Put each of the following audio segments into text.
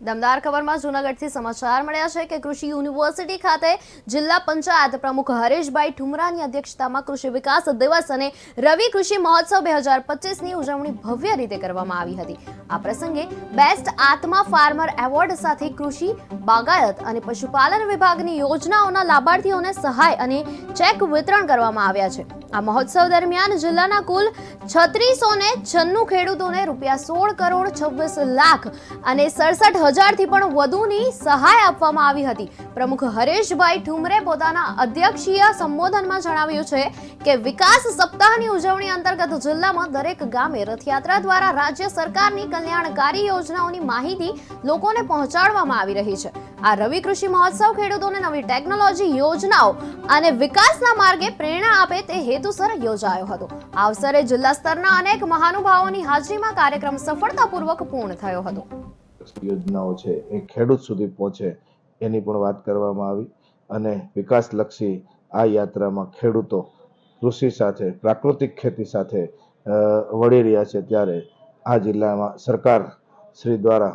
દમદાર ખબરમાં જૂનાગઢથી સમાચાર મળ્યા છે કે કૃષિ યુનિવર્સિટી ખાતે જિલ્લા પંચાયત પ્રમુખ હરેશભાઈ ઠુમરાની અધ્યક્ષતામાં કૃષિ વિકાસ દિવસ અને રવિ કૃષિ મહોત્સવ બે હજાર પચીસની ઉજવણી ભવ્ય રીતે કરવામાં આવી હતી. આ પ્રસંગે બેસ્ટ આત્મા ફાર્મર એવોર્ડ સાથે કૃષિ, બાગાયત અને પશુપાલન વિભાગની યોજનાઓના લાભાર્થીઓને સહાય અને ચેક વિતરણ કરવામાં આવ્યા છે. આ મહોત્સવ દરમિયાન જિલ્લાના કુલ છત્રીસો ને છન્નું ખેડૂતોને રૂપિયા સોળ કરોડ છવ્વીસ લાખ અને સડસઠ હજારથી પણ વધુની સહાય આપવામાં આવી હતી. પ્રમુખ હરેશભાઈ ઠુમરે પોતાના અધ્યક્ષીય સંબોધનમાં જણાવ્યું છે કે વિકાસ સપ્તાહની ઉજવણી અંતર્ગત જિલ્લામાં દરેક ગામે રથયાત્રા દ્વારા રાજ્ય સરકારની કલ્યાણકારી યોજનાઓની માહિતી લોકોને પહોંચાડવામાં આવી રહી છે. આ રવિ કૃષિ મહોત્સવ ખેડૂતોને નવી ટેકનોલોજી, યોજનાઓ અને વિકાસના માર્ગે પ્રેરણા આપે તે હેતુસર યોજાયો હતો. આ અવસરે જિલ્લા સ્તરના અનેક મહાનુભાવોની હાજરીમાં કાર્યક્રમ સફળતાપૂર્વક પૂર્ણ થયો હતો. યોજનાઓ છે, એ ખેડૂત સુધી પહોંચે એની પણ વાત કરવામાં આવી. અને વિકાસલક્ષી આ યાત્રામાં ખેડૂતો કૃષિ સાથે, પ્રાકૃતિક ખેતી સાથે વળી રહ્યા છે ત્યારે આ જિલ્લામાં સરકાર શ્રી દ્વારા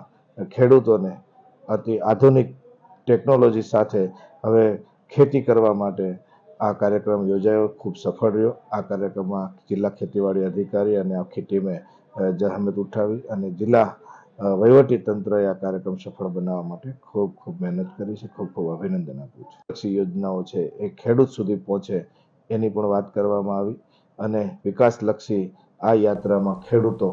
ખેડૂતોને અતિ આધુનિક ટેકનોલોજી સાથે હવે ખેતી કરવા માટે આ કાર્યક્રમ યોજાયો, ખૂબ સફળ રહ્યો. આ કાર્યક્રમમાં જિલ્લા ખેતીવાડી અધિકારી અને આખી ટીમે જહેમત ઉઠાવી અને જિલ્લા વહીવટી તંત્રએ આ કાર્યક્રમ સફળ બનાવવા માટે ખૂબ ખૂબ મહેનત કરી છે, ખૂબ ખૂબ અભિનંદન આપું છું. કૃષિ યોજનાઓ છે, એ ખેડૂત સુધી પહોંચે એની પણ વાત કરવામાં આવી. અને વિકાસલક્ષી આ યાત્રામાં ખેડૂતો